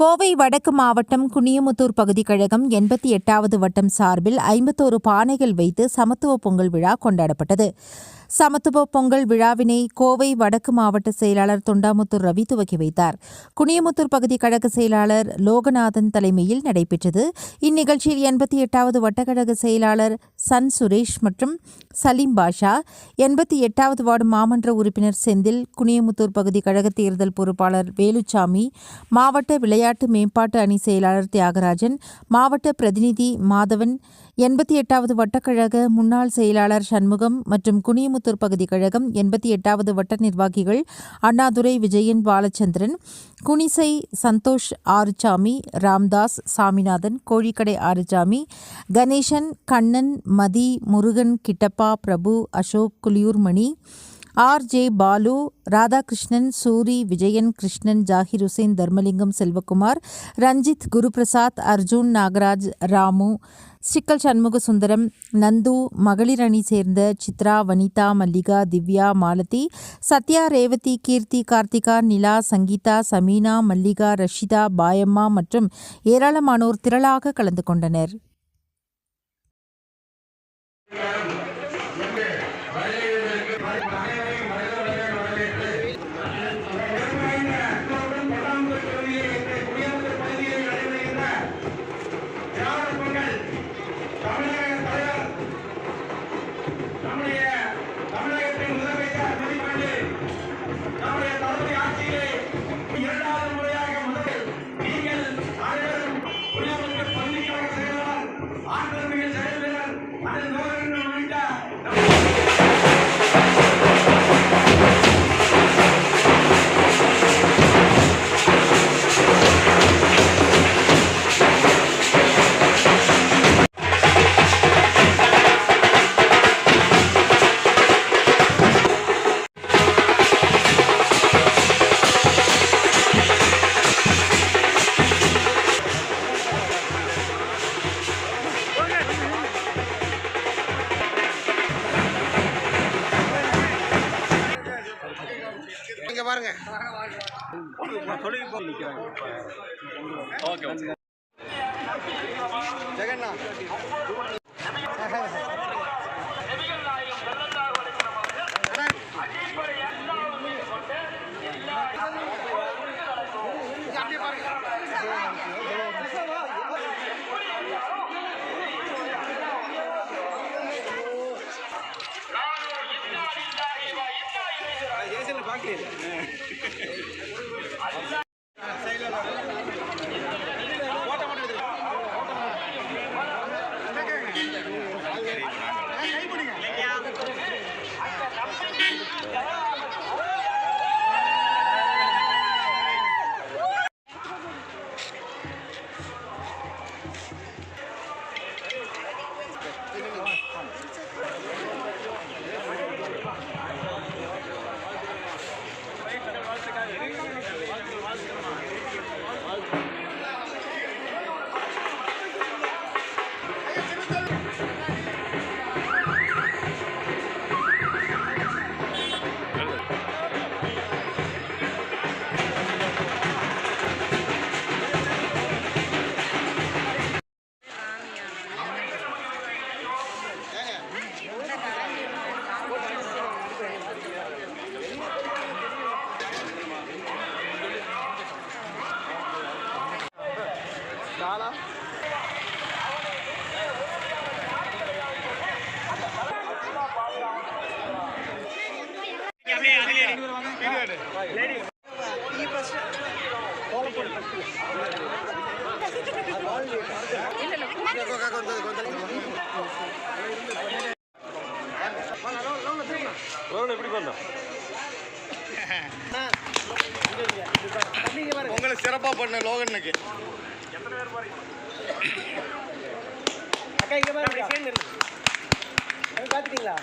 கோவை வடக்கு மாவட்டம் குனியமுத்தூர் பகுதி கழகம் எண்பத்தி எட்டாவது வட்டம் சார்பில் ஐம்பத்தோரு பானைகள் வைத்து சமத்துவ பொங்கல் விழா கொண்டாடப்பட்டது. சமத்துவ பொங்கல் விழாவினை கோவை வடக்கு மாவட்ட செயலாளர் தொண்டாமுத்தூர் ரவி துவக்கி வைத்தார். குனியமுத்தூர் பகுதி கழக செயலாளர் லோகநாதன் தலைமையில் நடைபெற்றது. இந்நிகழ்ச்சியில் எண்பத்தி எட்டாவது வட்டக்கழக செயலாளர் சன் சுரேஷ் மற்றும் சலீம் பாஷா எண்பத்தி எட்டாவது வார்டு மாமன்ற உறுப்பினர் செந்தில் குனியமுத்தூர் பகுதி கழக தேர்தல் பொறுப்பாளர் வேலுச்சாமி மாவட்ட விளையாட்டு மேம்பாட்டு அணி செயலாளர் தியாகராஜன் மாவட்ட பிரதிநிதி மாதவன் எண்பத்தி எட்டாவது வட்டக்கழக முன்னாள் செயலாளர் சண்முகம் மற்றும் குனியமுத்தூர் பகுதி கழகம் எண்பத்தி எட்டாவது வட்ட நிர்வாகிகள் அண்ணாதுரை விஜயன் பாலச்சந்திரன் குனிசை சந்தோஷ் ஆறுசாமி ராம்தாஸ் சாமிநாதன் கோழிக்கடை ஆறுசாமி கணேசன் கண்ணன் மதி முருகன் கிட்டப்பா பிரபு அசோக் குலியூர்மணி ஆர் ஜே பாலு ராதாகிருஷ்ணன் சூரி விஜயன் கிருஷ்ணன் ஜாகிர் ஹுசேன் தர்மலிங்கம் செல்வகுமார் ரஞ்சித் குருபிரசாத் அர்ஜுன் நாகராஜ் ராமு சிக்கல் சண்முக சுந்தரம் நந்து மகளிர் அணி சேர்ந்த சித்ரா வனிதா மல்லிகா திவ்யா மாலதி சத்யா ரேவதி கீர்த்தி கார்த்திகா நிலா சங்கீதா சமீனா மல்லிகா ரஷிதா பாயம்மா மற்றும் ஏராளமானோர் திரளாக கலந்து கொண்டனர் Yeah. இங்க பாருங்க. ಬಾಕಿ ಇಲ್ಲ. ஜெகண்ணா ஏசியில் பார்க்கல உங்களை சிறப்பா பண்ண லோகனுக்கு. அக்கா இங்க பாருங்க. சேர்ந்து பாத்துட்டீங்களா